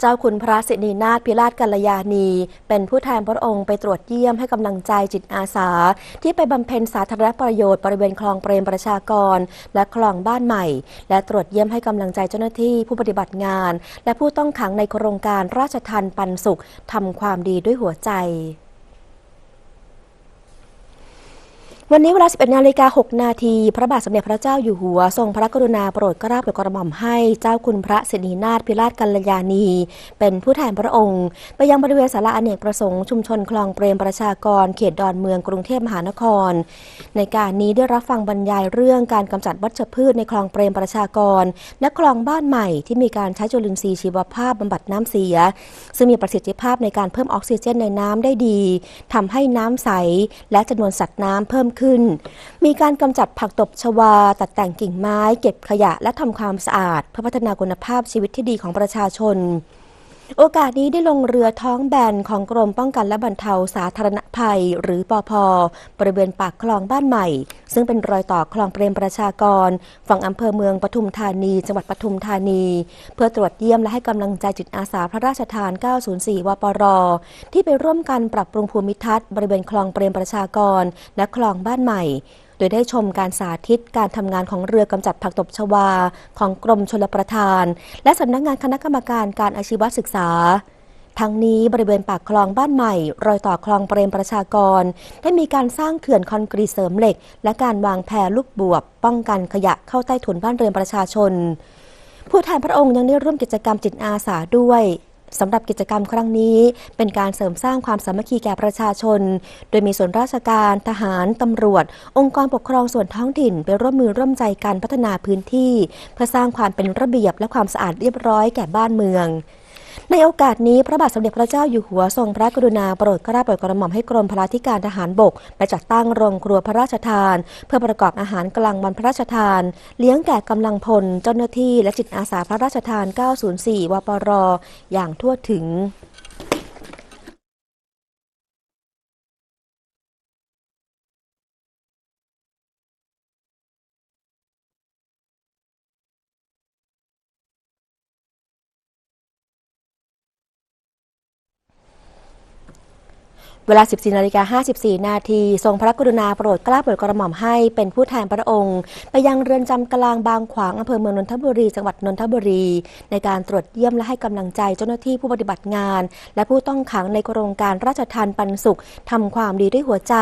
เจ้าคุณพระสินีนาถพิราชกัลยาณี เป็นผู้แทนพระองค์ไปตรวจเยี่ยมให้กำลังใจจิตอาสา ที่ไปบำเพ็ญสาธารณประโยชน์บริเวณคลองเปรมประชากร และคลองบ้านใหม่ และตรวจเยี่ยมให้กำลังใจเจ้าหน้าที่ผู้ปฏิบัติงาน และผู้ต้องขังในโครงการราชทันปันสุขทำความดีด้วยหัวใจ วันนี้เวลา 11 นาฬิกา 6 นาที พระบาทสมเด็จพระเจ้าอยู่หัว ทรงพระกรุณาโปรดเกล้าโปรดกระหม่อมให้เจ้าคุณพระสินีนาถพิราชกัลยาณี เป็นผู้แทนพระองค์ ไปยังบริเวณศาลาอเนกประสงค์ชุมชนคลองเปรมประชากร เขตดอนเมืองกรุงเทพมหานคร ในการนี้ได้รับฟังบรรยายเรื่องการกำจัดวัชพืชในคลองเปรมประชากร และคลองบ้านใหม่ที่มีการใช้จุลินทรีย์ชีวภาพบำบัดน้ำเสีย ซึ่งมีประสิทธิภาพในการเพิ่มออกซิเจนในน้ำได้ดีทำให้น้ำใส และจำนวนสัตว์น้ำเพิ่มขึ้น มีการกำจัดผักตบชวา ตัดแต่งกิ่งไม้ เก็บขยะและทำความสะอาด เพื่อพัฒนาคุณภาพชีวิตที่ดีของประชาชน โอกาสนี้ได้ลงเรือท้องแบนของกรมป้องกันและบรรเทาสาธารณภัย หรือปอพบริเวณปากคลองบ้านใหม่ ซึ่งเป็นรอยต่อคลองเปรมประชากร ฝั่งอำเภอเมืองปทุมธานี จังหวัดปทุมธานี เพื่อตรวจเยี่ยมและให้กำลังใจจิตอาสาพระราชทาน 904 วปร ที่ไปร่วมกันปรับปรุงภูมิทัศน์บริเวณคลองเปรมประชากร และคลองบ้านใหม่ โดยได้ชมการสาธิตการทำงานของเรือกำจัดผักตบชวา ของกรมชลประทาน และสำนักงานคณะกรรมการการอาชีวศึกษาทั้งนี้บริเวณปากคลองบ้านใหม่ รอยต่อคลองเปรมประชากร ได้มีการสร้างเขื่อนคอนกรีตเสริมเหล็ก และการวางแพลูกบวบ ป้องกันขยะเข้าใต้ถุนบ้านเรือนประชาชน ผู้แทนพระองค์ยังได้ร่วมกิจกรรมจิตอาสาด้วย สำหรับกิจกรรมครั้งนี้ เป็นการเสริมสร้างความสามัคคีแก่ประชาชน โดยมีส่วนราชการ ทหาร ตำรวจ องค์กรปกครองส่วนท้องถิ่น ไปร่วมมือร่วมใจกันพัฒนาพื้นที่ เพื่อสร้างความเป็นระเบียบและความสะอาดเรียบร้อยแก่บ้านเมือง ในโอกาสนี้พระบาทสมเด็จพระเจ้าอยู่หัวทรงพระกรุณาโปรดเกล้าโปรดกระหม่อมให้กรมพระราธิการทหารบกไปจัดตั้งโรงครัวพระราชทาน เพื่อประกอบอาหารกลางวันพระราชทาน เลี้ยงแก่กำลังพลเจ้าหน้าที่และจิตอาสาพระราชทาน 904 วปร อย่างทั่วถึง เวลา 14นาฬิกา54 นาที ทรงพระกรุณาโปรดเกล้าโปรดกระหม่อมให้เป็นผู้แทนพระองค์ ไปยังเรือนจำกลางบางขวางอำเภอเมืองนนทบุรี จังหวัดนนทบุรี ในการตรวจเยี่ยมและให้กำลังใจเจ้าหน้าที่ผู้ปฏิบัติงาน และผู้ต้องขังในโครงการราชทานปันสุขทำความดีด้วยหัวใจ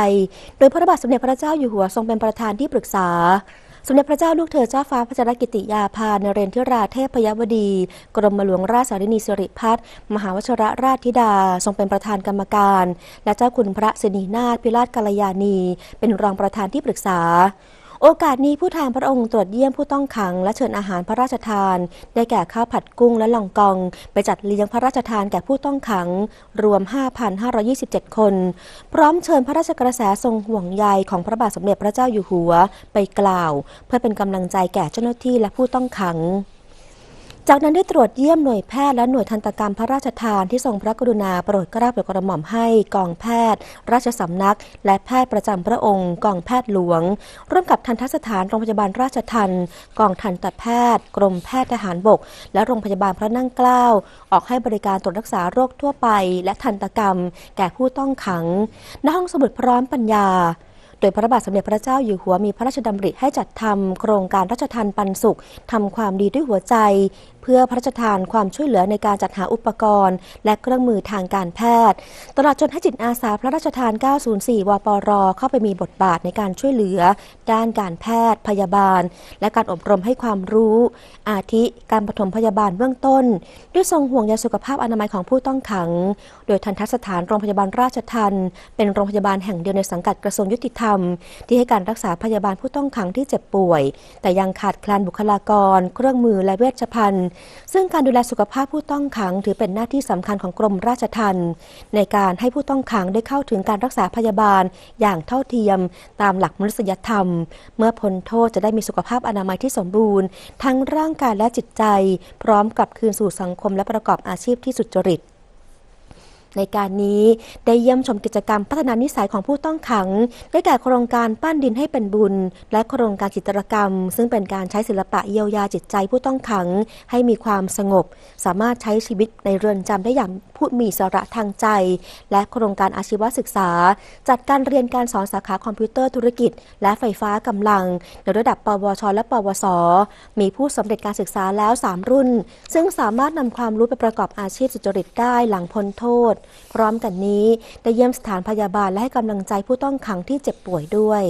โดยพระบาทสมเด็จพระเจ้าอยู่หัวทรงเป็นประธานที่ปรึกษา สมเด็จพระเจ้าลูกเธอเจ้าฟ้าพระชรกิติยาภานเรนทิราเทพยวดี กรมหลวงราชสารินีสิริพัฒน์มหาวชรราชธิดา ทรงเป็นประธานกรรมการ และเจ้าคุณพระสินีนาถพิราชกัลยาณี เป็นรองประธานที่ปรึกษา โอกาสนี้ผู้แทนพระองค์ตรวจเยี่ยมผู้ต้องขังและเชิญอาหารพระราชทาน ได้แก่ข้าวผัดกุ้งและลองกอง ไปจัดเลี้ยงพระราชทานแก่ผู้ต้องขัง รวม 5,527 คน พร้อมเชิญพระราชกระแสทรงห่วงใยของพระบาทสมเด็จพระเจ้าอยู่หัวไปกล่าว เพื่อเป็นกำลังใจแก่เจ้าหน้าที่และผู้ต้องขัง จากนั้นได้ตรวจเยี่ยมหน่วยแพทย์และหน่วยทันตกรรมพระราชทานที่ทรงพระกรุณาโปรดเกล้าโปรดกระหม่อมให้กองแพทย์ ราชสำนัก และแพทย์ประจำพระองค์กองแพทย์หลวง ร่วมกับทันทสถานโรงพยาบาลราชทันกองทันตแพทย์ กรมแพทย์ทหารบก และโรงพยาบาลพระนั่งเกล้าออกให้บริการตรวจรักษาโรคทั่วไป และทันตกรรม แก่ผู้ต้องขังณห้องสมุดพร้อมปัญญาโดยพระบาทสมเด็จพระเจ้าอยู่หัวมีพระราชดำริให้จัดทำโครงการราชทานปันสุขทำความดีด้วยหัวใจ เพื่อพระราชทานความช่วยเหลือในการจัดหาอุปกรณ์ และเครื่องมือทางการแพทย์ ตลอดจนให้จิตอาสาพระราชทาน 904 วปร เข้าไปมีบทบาทในการช่วยเหลือ ด้านการแพทย์ พยาบาล และการอบรมให้ความรู้ อาทิการปฐมพยาบาลเบื้องต้น ด้วยทรงห่วงใยสุขภาพอนามัยของผู้ต้องขัง โดยทันทสถานโรงพยาบาลราชทันเป็นโรงพยาบาลแห่งเดียวในสังกัดกระทรวงยุติธรรม ที่ให้การรักษาพยาบาลผู้ต้องขังที่เจ็บป่วย แต่ยังขาดแคลนบุคลากร เครื่องมือและเวชภัณฑ์ซึ่งการดูแลสุขภาพผู้ต้องขังถือเป็นหน้าที่สำคัญของกรมราชทัณฑ์ในการให้ผู้ต้องขังได้เข้าถึงการรักษาพยาบาล อย่างเท่าเทียม ตามหลักมนุษยธรรม เมื่อพ้นโทษจะได้มีสุขภาพอนามัยที่สมบูรณ์ ทั้งร่างกายและจิตใจ พร้อมกลับคืนสู่สังคมและประกอบอาชีพที่สุจริต ในการนี้ได้เยี่ยมชมกิจกรรมพัฒนานิสัยของผู้ต้องขัง ได้แก่โครงการปั้นดินให้เป็นบุญ และโครงการจิตรกรรม ซึ่งเป็นการใช้ศิลปะเยียวยาจิตใจผู้ต้องขัง ให้มีความสงบ สามารถใช้ชีวิตในเรือนจำได้อย่างผู้มีสระทางใจ และโครงการอาชีวศึกษา จัดการเรียนการสอนสาขาคอมพิวเตอร์ธุรกิจ และไฟฟ้ากำลัง ในระดับปวช และปวส มีผู้สำเร็จการศึกษาแล้ว 3 รุ่น ซึ่งสามารถนำความรู้ไปประกอบอาชีพสุจริตได้หลังพ้นโทษพร้อมกันนี้ได้เยี่ยมสถานพยาบาลและให้กำลังใจผู้ต้องขังที่เจ็บป่วยด้วย